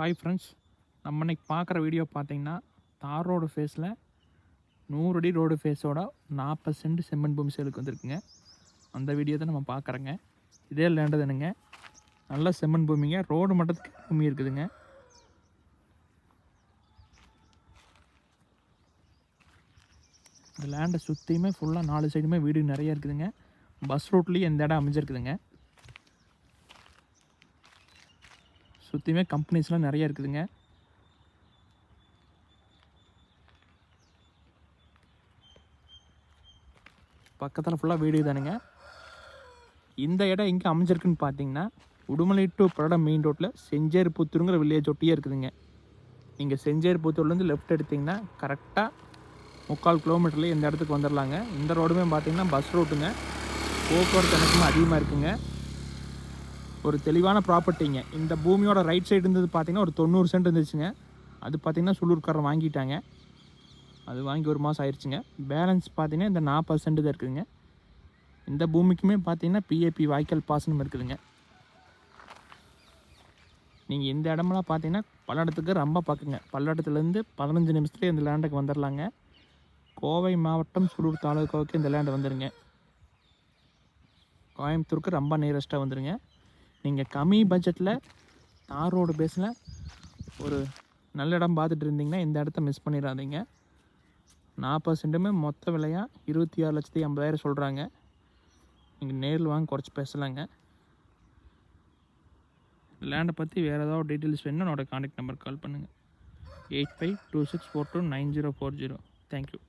Hi friends நம்ம இன்னைக்கு பார்க்குற வீடியோ பார்த்தீங்கன்னா தார் ரோடு ஃபேஸில் நூறு அடி ரோடு ஃபேஸோட நாற்பது சென்ட் செம்மண் பூமி சேலுக்கு வந்திருக்குங்க. அந்த வீடியோ தான் நம்ம பார்க்குறோங்க. இதே லேண்டு தானுங்க நல்ல செம்மண் பூமிங்க. ரோடு மட்டத்துக்கு பூமி இருக்குதுங்க. இந்த லேண்டை சுற்றியுமே ஃபுல்லாக நாலு சைடுமே வீடு நிறைய இருக்குதுங்க. பஸ் ரூட்லேயும் எந்த இடம் அமைஞ்சிருக்குதுங்க. சுற்றியுமே கம்பெனிஸ்லாம் நிறையா இருக்குதுங்க. பக்கத்தில் ஃபுல்லாக வீடு தானுங்க இந்த இடம் எங்கே அமைஞ்சிருக்குன்னு பார்த்தீங்கன்னா உடுமலை டு படம் மெயின் ரோட்டில் செஞ்சேர் புத்தூருங்கிற வில்லேஜ் ஒட்டியே இருக்குதுங்க. நீங்கள் செஞ்சேர் புத்தூர்லேருந்து லெஃப்ட் எடுத்தீங்கன்னா கரெக்டாக முக்கால் கிலோமீட்டர்லேயே இந்த இடத்துக்கு வந்துடலாங்க இந்த ரோடுமே பார்த்தீங்கன்னா பஸ் ரோட்டுங்க போக்குவரத்து எனக்குமே அதிகமாக இருக்குங்க. ஒரு தெளிவான ப்ராப்பர்ட்டிங்க இந்த பூமியோட ரைட் சைடு இருந்தது பார்த்தீங்கன்னா ஒரு தொண்ணூறு சென்ட் இருந்துச்சுங்க. அது பார்த்தீங்கன்னா சுள்ளூர்காரன் வாங்கிட்டாங்க. அது வாங்கி ஒரு மாதம் ஆயிடுச்சுங்க பேலன்ஸ் பார்த்தீங்கன்னா இந்த நாற்பது சென்ட் தான் இருக்குதுங்க. இந்த பூமிக்குமே பார்த்தீங்கன்னா பிஏபி வாய்க்கால் பாசனம் இருக்குதுங்க. நீங்கள் இந்த இடமெல்லாம் பார்த்தீங்கன்னா பல்லடத்துக்கு ரொம்ப பக்கங்க. பல்லடத்துலேருந்து பதினஞ்சு நிமிஷத்துலேயே இந்த லேண்டுக்கு வந்துடலாங்க கோவை மாவட்டம் சுளூர் தாலுகாவுக்கு இந்த லேண்டு வந்துடுங்க கோயம்புத்தூருக்கு ரொம்ப நியரஸ்ட்டாக வந்துடுங்க நீங்கள் கம்மி பட்ஜெட்டில் தார் ரோடு பேஸில் ஒரு நல்ல இடம் பார்த்துட்டு இருந்தீங்கன்னா இந்த இடத்த மிஸ் பண்ணிடாதீங்க. நாற்பது சென்ட்டுமே மொத்த விலையாக இருபத்தி ஆறு லட்சத்தி ஐம்பதாயிரம் சொல்கிறாங்க நீங்கள் நேரில் வாங்க குறைச்சி பேசலாங்க. லேண்டை பற்றி வேறு ஏதாவது டீட்டெயில்ஸ் வேணும்னா என்னோடய காண்டாக்ட் நம்பர் கால் பண்ணுங்கள் eight five two six four two nine zero four zero thank you